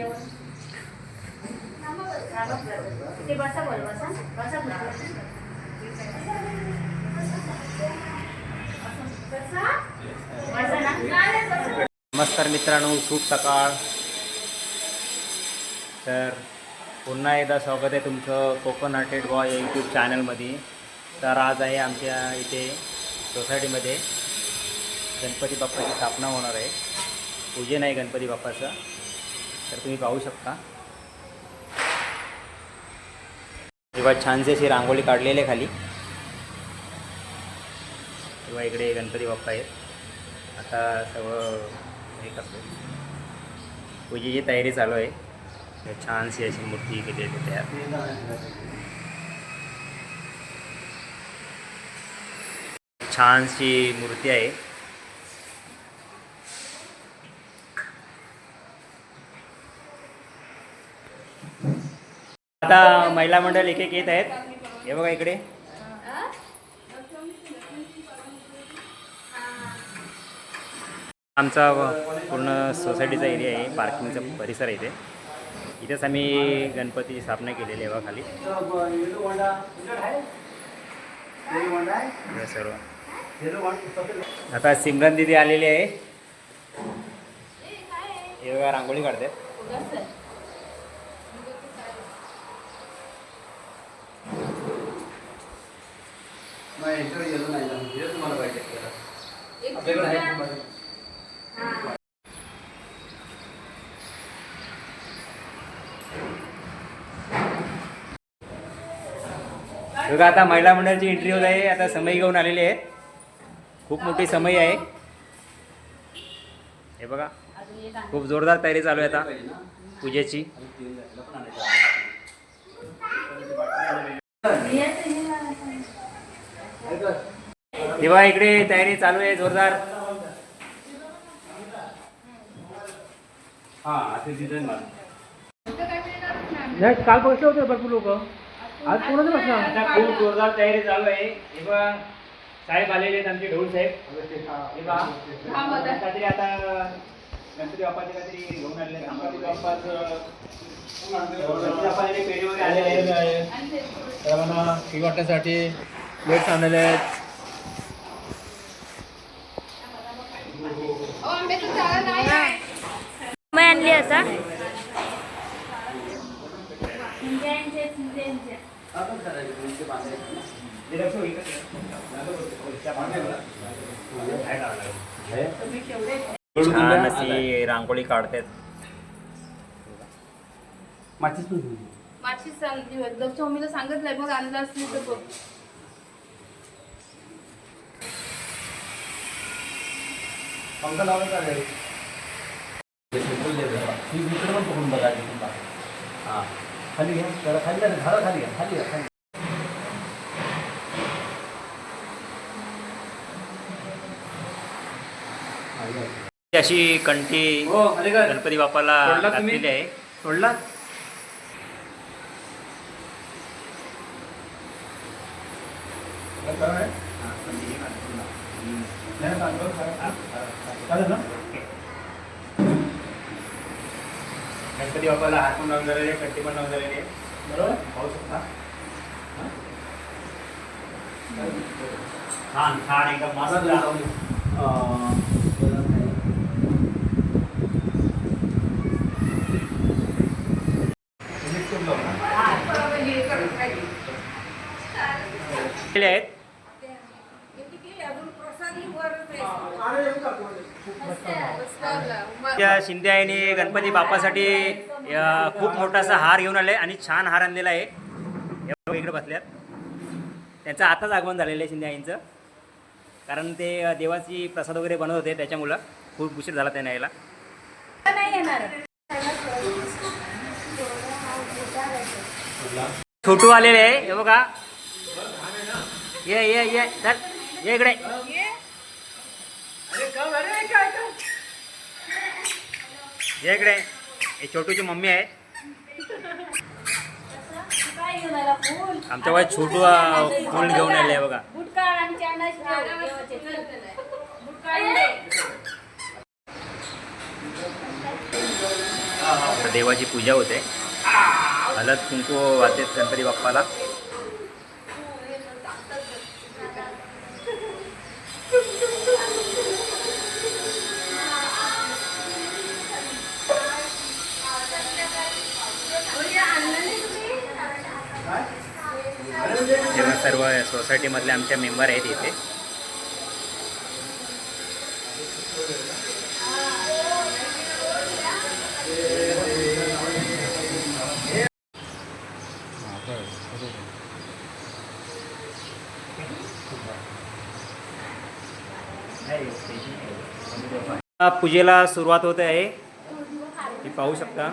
जेवण ते बसा बोल बसा बसा नमस्कार मित्रांनो शुभ सकाळ. तर पुन्हा एकदा स्वागत आहे तुमचं कोकण हार्टेड बॉय या यूट्यूब चॅनलमध्ये तर आज आहे आमच्या इथे सोसायटीमध्ये. गणपती बाप्पाची स्थापना होणार आहे. पूजन आहे गणपती बाप्पाचं. तर तुम्ही पाहू शकता. तेव्हा छानशी अशी रांगोळी काढलेली आहे खाली. तेव्हा इकडे गणपती बाप्पा आहेत. आता सगळं हे करतो पूजेची तयारी चालू आहे. छानशी अशी मूर्ती केली आहे तयार. छानशी मूर्ती आहे. आता महिला मंडळ एक एक येत आहेत. हे बघा इकडे. आमचा पूर्ण सोसायटीचा एरिया आहे पार्किंगचा परिसर आहे इथे. इथेच आम्ही गणपतीची स्थापना केलेली आहे बघा खाली. सर्व. आता सिमरन दिदी आलेली आहे. हे बघा रांगोळी काढते बघा आता महिला मंडळाची एंट्री होत आहे. आता समय घेऊन आलेले आहेत. खूप मोठी समय आहे. हे बघा खूप जोरदार तयारी चालू आहे आता पूजेची. तेव्हा इकडे तयारी चालू आहे जोरदार. हा काल बसले होते भरपूर लोक. आज कोणाचं बसणार? आता खूप जोरदार तयारी चालू आहे. हे बघा साहेब आलेले आहेत आमचे ढोल साहेब. हे बघा काहीतरी आता गणपती बाप्पाचे काहीतरी घेऊन आलेले. गणपती बाप्पाचं गणपती बाप्पाचे पेढे वगैरे आलेले आहेत. सर्वांना फी वाटण्यासाठी प्लेट्स आणलेले आहेत मैं आणली असा इंडियनचे इंडियनचे हे लक्ष इकडे. त्या पाण्याला. छान अशी रांगोळी काढतात. माचीस मम्मीला सांगितलंय मग आणलं असली तर बघ. पंखा लावला चालेल. हे पेट्रोल दे जरा. ही इकडे पण पकडून बघा तिथून बाहेर. हा खाली घ्या जरा खाली घ्या झाडं खाली घ्या खाली घ्या खाली हा, या. अशी कंठी हो आले का गणपती बाप्पाला सोडला तुम्ही? घातलेली आहे सोडला चालेल ना गणपती बाप्पाला हात पण लावून झालेले आहे कंठी पण लावून झालेली आहे बरोबर? पाहू शकता. छान छान एकदम मस्त केले आहेत त्या शिंदे आईने गणपती बाप्पासाठी खूप मोठासा हार घेऊन आले आणि छान हार आणलेला आहे. हे इकडे बसल्यात. त्यांचं आताच आगमन झालेलं आहे शिंदे आईंचं कारण ते देवाची प्रसाद वगैरे बनवत होते त्याच्यामुळं खूप उशीर झाला त्यांना यायला. नाही येणार. छोटू आलेले आहे हे बघा. ये ये ये इकडे. ये इकडे. हे छोटूची मम्मी आहे. आमच्या वयात छोटू फोन घेऊन आले बघा. देवाची पूजा होते. हलत कुंकू वाहते गणपती बाप्पाला. जेव्हा सर्व सोसायटीमधले आमच्या मेंबर आहेत इथे. पूजेला सुरुवात होते आहे. ती पाहू शकता.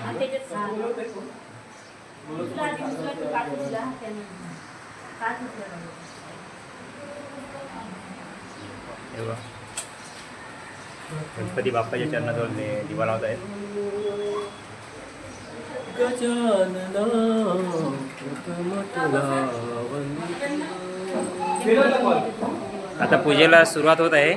आणि त्याच्यात उचला आधी उचला तू काढ उचला त्यानं. काढ उचला. हे बघा. गणपती बाप्पाच्या चरणाजवळ ते दिवा लावत आहेत आता पूजेला सुरुवात होत आहे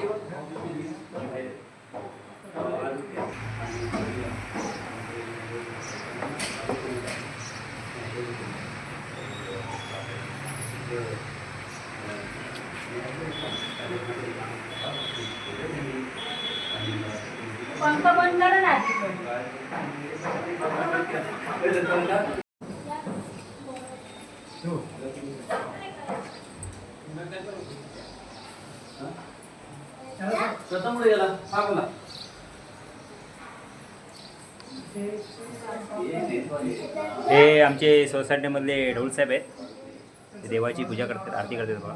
पंख बंद करा ना आधी पण. प्रथम गेला सांग ना हे आमचे सोसायटीमधले ढोल साहेब आहेत. ते देवाची पूजा करतात आरती करतात बघा.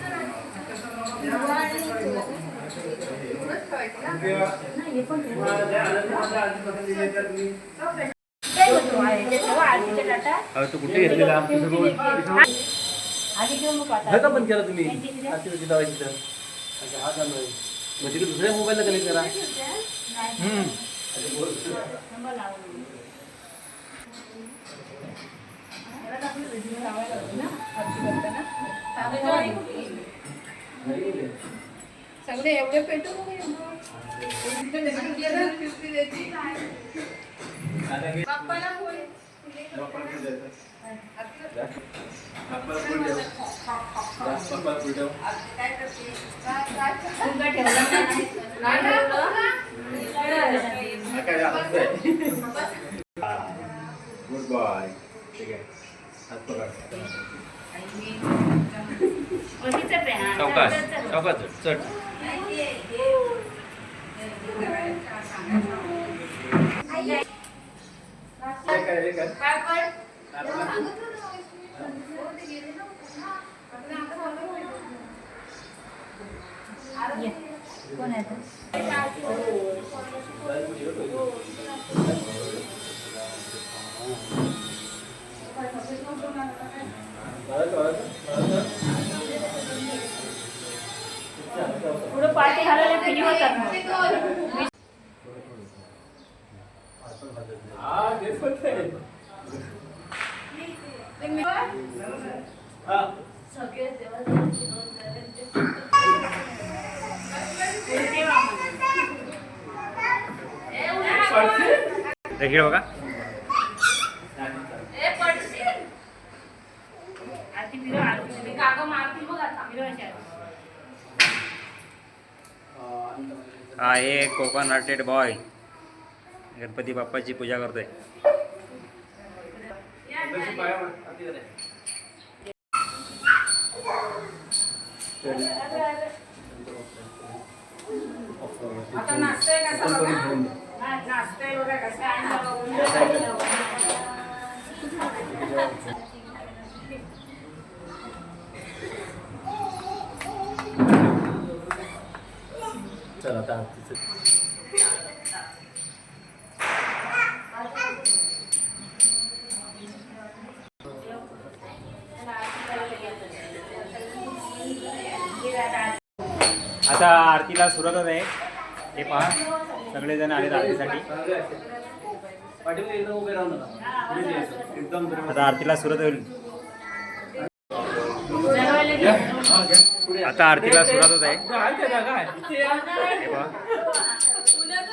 ते ठेवा आधीच्या टाटा. अहो, तू कुठे घेतलेला आधी घेऊ नको आता. धक्का बंद केला तुम्ही त्यांची किती? आरती होती लावायची तर अच्छा, हा चालू आहे मग तिकडे दुसऱ्या मोबाईलला कनेक्ट करा नंबर लावून. घरात आपली रेसिपी लावायला होती ना आरती करताना त्याच्यावर आई कुठे गेली? सगळे एवढे पेटू बाप्पाला होळी. फुगा ठेवला नाही. नाही ना? गुड बॉय ठीक आहे हात पकड चढ काय पण? सांगितलं ना. हो, ते गेले ना. आपलं आता सांगत नाही. ये. कोण आहे तो? पुढं पाठी घालायला पिली होतात मग. ते कर. हा तेच म्हणते ते मी- हा सगळे देवाचे नोंद करायचे. पुढे वा मग. ए, उद्या बोल. तर इकडे बघा ए, पडशील. आरती फिरव, आरती फिरव. काका मारतील बघ अशी आरती. हा एक कोकण आर्टेड बॉय गणपती बाप्पाची पूजा करतोय. आता नाश्ता आहे कसा बघा आता आता आरतीला सुरुवातच आहे. हे पहा. सगळेजण आहेत आरतीसाठी. आता आरतीला सुरुवात होईल. आता आरतीला सुरुवात होत आहे.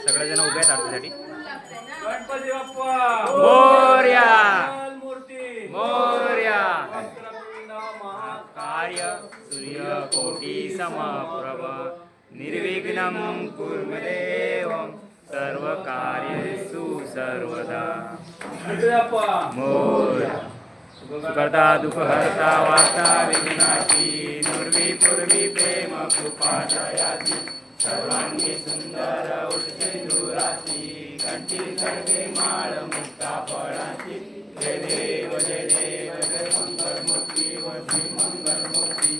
सगळेजण उभे आहेत आरतीसाठी. मोर्या. मोर्या. कार्य सूर्य कोटी समप्रभ. निर्विघ्नं कुर्मदेवम्. सर्वदा। मोर सुखर्ता दुःखहर्ता वार्ता विघ्नाची नुर्वी पूर्वी प्रेम कृपा दयाची। सर्वांगी सुंदर दुराची कंठी खडगे माळ मुक्ता फळाची। जय देव जय देव जय मंगल मूर्ती मंगल मूर्ती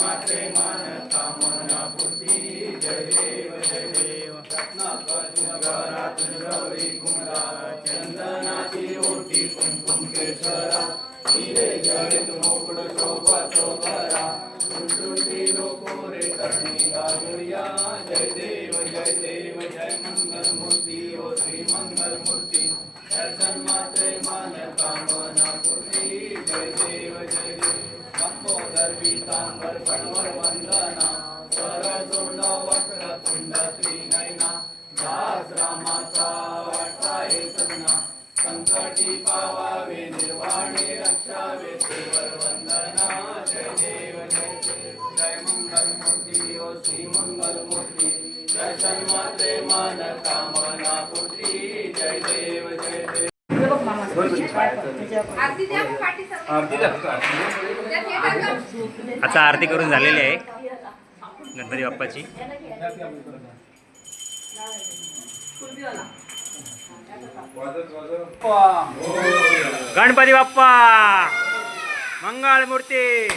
मात्रे मान तुंड त्रिनयना दास रामाचा वाटा एकजना संकटी पावावे निर्वाणे रक्षावे देवर वंदना जय देव जय देव. जय मंगल मूर्ती ओ श्री मंगल मूर्ती. दर्शन मात्रे मान कामना पूर्ती जय देव जय देव. आता आरती करून झालेली आहे. गणपती बाप्पाची गणपती बाप्पा मंगळ मूर्ती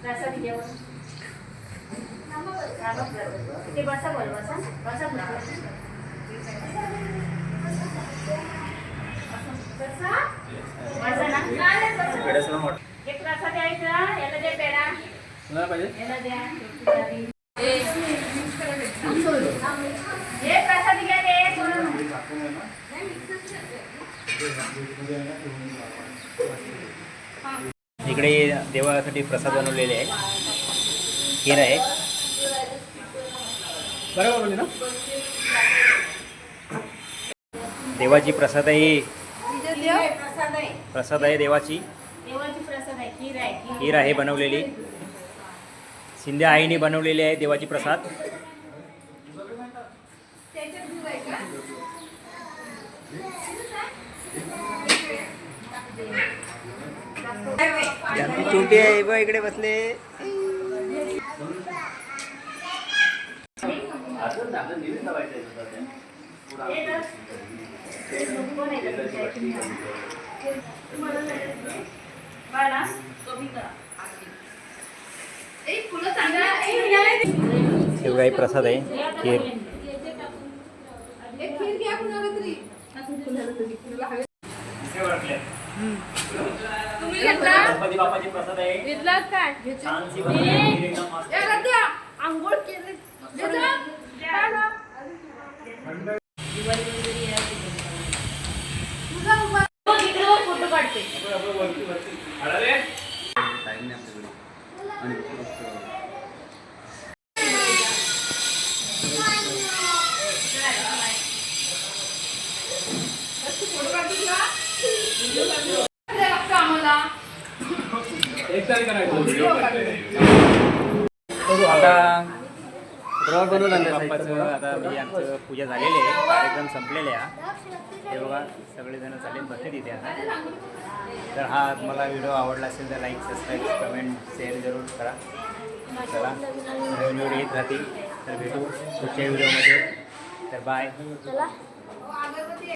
प्रसाद बसा बोल बसा बसा बसा. ना. एक प्रसाद द्यायचा याला दे पेडा याला द्या हे प्रसाद घ्या रे इकडे देवासाठी प्रसाद बनवलेले आहे खीर आहे. बरोबर ना? देवाची प्रसाद आहे. प्रसाद आहे देवाची. आहे खीर आहे बनवलेली. शिंदे आईने बनवलेली आहे देवाची प्रसाद. Thank you. छोटी आहे. बघ इकडे बसले. शिवगाई प्रसाद आहे. खीर. खीर गणपती बाप्पाची प्रसाद आहे. घेतलात काय? छानशी बनवली, एकदम मस्त. आंघोळ केली. हो, फोटो काढते. टाइम नाही आपल्याकडे आणि खूप, फोटो काढते तुला आता ड्रॉ बनवून आणलं बाप्पाचं आता म्हणजे आमचं पूजा झालेली आहे. कार्यक्रम संपलेले आहे. हे बघा सगळेजण चालेल बसले तिथे आता. तर हा तुम्हाला व्हिडिओ आवडला असेल तर लाईक सबस्क्राईब कमेंट शेअर जरूर करा. चला नवीन व्हिडिओ येत राहतील. तर भेटू पुढच्या व्हिडिओमध्ये तर बाय चला.